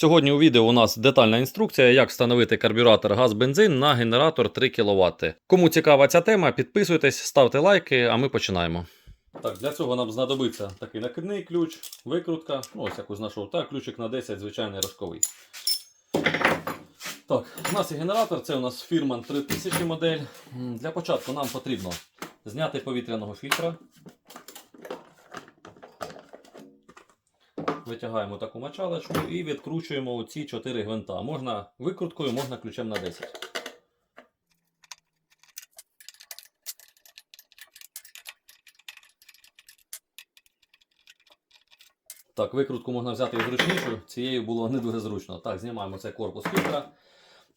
Сьогодні у відео у нас детальна інструкція, як встановити карбюратор газ-бензин на генератор 3 кВт. Кому цікава ця тема, підписуйтесь, ставте лайки, а ми починаємо. Так, для цього нам знадобиться такий накидний ключ, викрутка, ну ось яку знайшов, та ключик на 10, звичайний рожковий. Так, у нас є генератор, це у нас фірман 3000 модель. Для початку нам потрібно зняти повітряного фільтра. Витягаємо таку мочалочку і відкручуємо ці 4 гвинта. Можна викруткою, можна ключем на 10. Так, викрутку можна взяти і зручнішу, цією було не дуже зручно. Так, знімаємо цей корпус фільтра.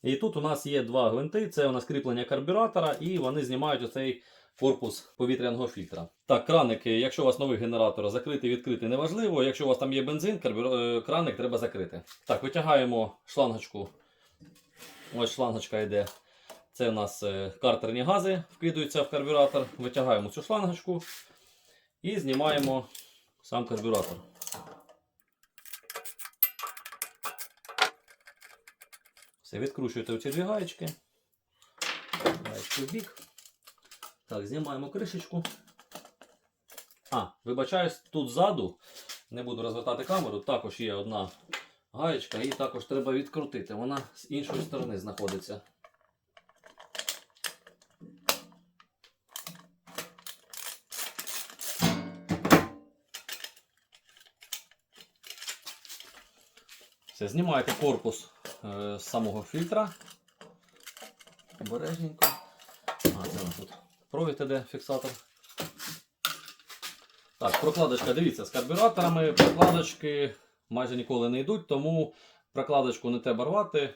І тут у нас є два гвинти, це у нас кріплення карбюратора, і вони знімають оцей корпус повітряного фільтра. Так, краники, якщо у вас новий генератор, закритий, відкритий, неважливо. Якщо у вас там є бензин, е, краник треба закрити. Так, витягаємо шлангочку. Ось шлангочка йде. Це у нас е, картерні гази вкидаються в карбюратор. Витягаємо цю шлангочку і знімаємо сам карбюратор. Все, відкручуєте оці дві гаєчки. Гаєчки в бік. Так, знімаємо кришечку. А, вибачаюсь, тут ззаду, не буду розвертати камеру, також є одна гаєчка, її також треба відкрутити. Вона з іншої сторони знаходиться. Все, знімаєте корпус е, з самого фільтра. Обережненько. А, це тут провід іде фіксатор. Так, прокладочка, дивіться, з карбюраторами прокладочки майже ніколи не йдуть, тому прокладочку не треба рвати.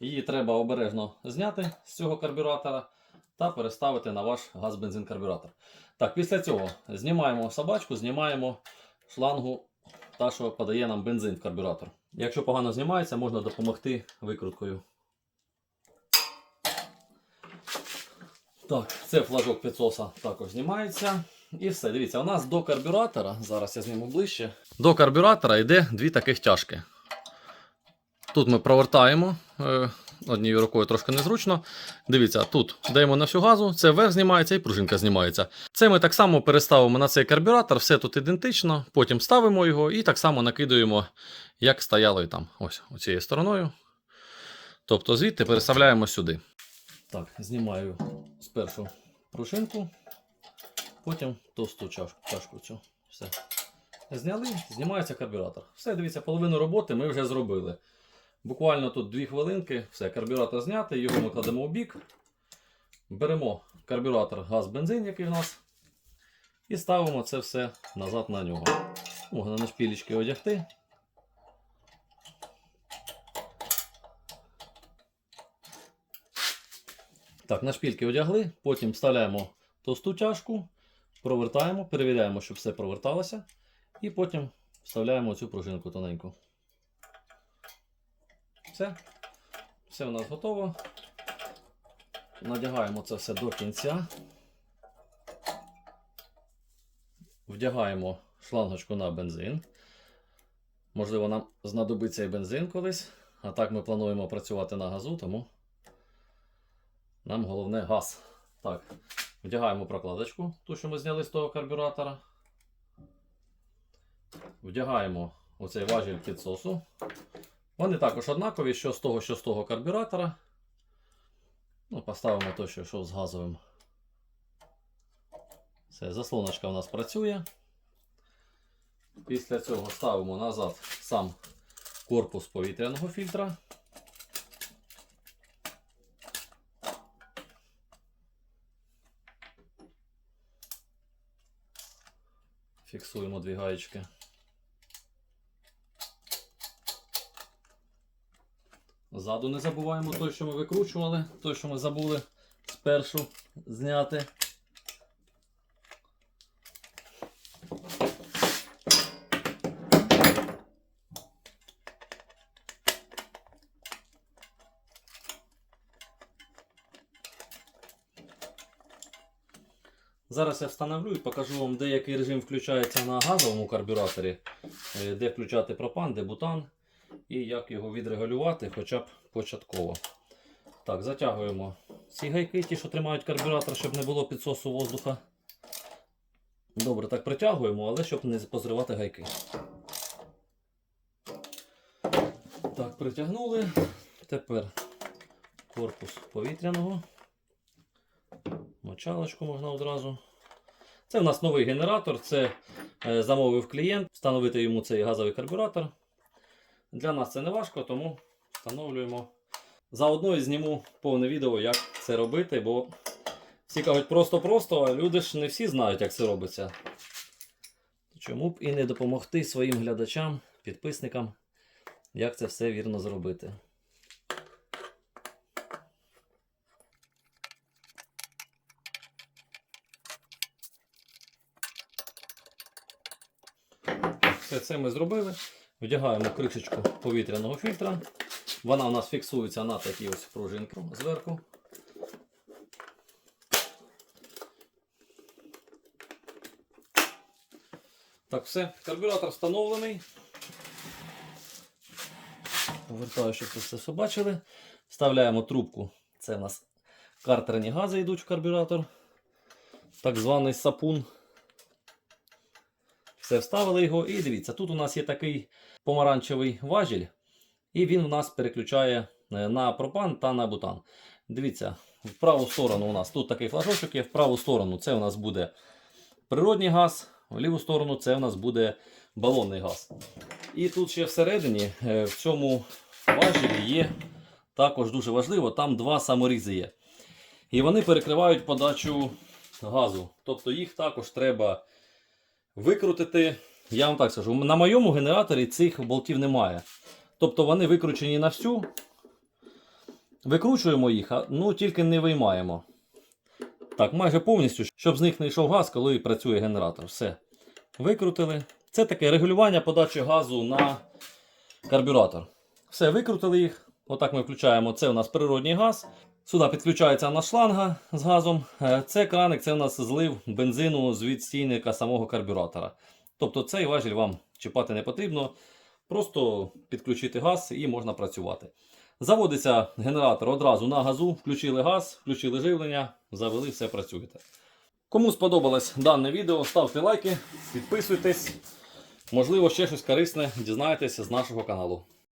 Її треба обережно зняти з цього карбюратора та переставити на ваш газ-бензин карбюратор. Так, після цього знімаємо собачку, знімаємо шлангу та, що подає нам бензин в карбюратор. Якщо погано знімається, можна допомогти викруткою. Так, це флажок підсоса також знімається. І все, дивіться, у нас до карбюратора, зараз я зніму ближче. До карбюратора йде дві таких тяжки. Тут ми провертаємо е, однією рукою трошки незручно. Дивіться, тут даємо на всю газу, це верх знімається і пружинка знімається. Це ми так само переставимо на цей карбюратор, все тут ідентично. Потім ставимо його і так само накидуємо, як стояло і там. Ось оцією стороною. Тобто звідти переставляємо сюди. Так, знімаю спершу пружинку, потім товсту чашку, чашку цю. Все. Зняли, знімається карбюратор. Все, дивіться, половину роботи ми вже зробили. Буквально тут 2 хвилинки, все, карбюратор знятий, його ми кладемо в бік. Беремо карбюратор газ-бензин, який в нас, і ставимо це все назад на нього. Можна на шпілечки одягти. Так, на шпільки одягли, потім вставляємо товсту чашку, провертаємо, перевіряємо, щоб все проверталося. І потім вставляємо цю пружинку тоненьку. Все. Все у нас готово. Надягаємо це все до кінця. Вдягаємо шлангочку на бензин. Можливо, нам знадобиться і бензин колись. А так ми плануємо працювати на газу, тому нам головне газ. Так, вдягаємо прокладочку, ту, що ми зняли з того карбюратора. Вдягаємо оцей важіль підсосу. Вони також однакові, що з того, що з того карбюратора. Ну, Поставимо той, що йшов з газовим. Все, заслоночка у нас працює. Після цього ставимо назад сам корпус повітряного фільтра. Фіксуємо дві гаєчки. Ззаду не забуваємо той, що ми викручували, той, що ми забули спершу зняти. Зараз я встановлю і покажу вам, де який режим включається на газовому карбюраторі, е, де включати пропан, де бутан. і як його відрегулювати хоча б початково. Так, затягуємо ці гайки, ті, що тримають карбюратор, щоб не було підсосу воздуха. Добре, так притягуємо, але щоб не позривати гайки. Так, притягнули. Тепер корпус повітряного. Мочалочку можна одразу. Це в нас новий генератор, це е, замовив клієнт, встановити йому цей газовий карбюратор. Для нас це не важко, тому встановлюємо. Заодно і зніму повне відео, як це робити, бо всі кажуть просто-просто, а люди ж не всі знають, як це робиться. Чому б і не допомогти своїм глядачам, підписникам, як це все вірно зробити. Все це ми зробили. Вдягаємо кришечку повітряного фільтра. Вона у нас фіксується на такій ось пружинці зверху. Так, все, карбюратор встановлений. Повертаю, щоб ви це все бачили. Вставляємо трубку. Це у нас картерні гази йдуть в карбюратор. Так званий сапун. Все, вставили його. І дивіться, тут у нас є такий помаранчевий важіль. І він у нас переключає е, на пропан та на бутан. Дивіться, в праву сторону у нас тут такий флажочок є, в праву сторону це у нас буде природній газ, в ліву сторону це у нас буде балонний газ. І тут ще всередині, е, в цьому важелі є також дуже важливо, там два саморізи є. І вони перекривають подачу газу. Тобто їх також треба викрутити. Я вам так скажу, на моєму генераторі цих болтів немає. Тобто вони викручені на всю. Викручуємо їх, ну тільки не виймаємо. Так, майже повністю, щоб з них не йшов газ, коли працює генератор. Все. Викрутили. Це таке регулювання подачі газу на карбюратор. Все, викрутили їх. Отак ми включаємо. Це у нас природній газ. Сюди підключається наша шланга з газом. Е, Це краник, це у нас злив бензину з відстійника самого карбюратора. Тобто цей важіль вам чіпати не потрібно. Просто підключити газ і можна працювати. Заводиться генератор одразу на газу, включили газ, включили живлення, завели, все працюєте. Кому сподобалось дане відео, ставте лайки, підписуйтесь. Можливо, ще щось корисне дізнаєтесь з нашого каналу.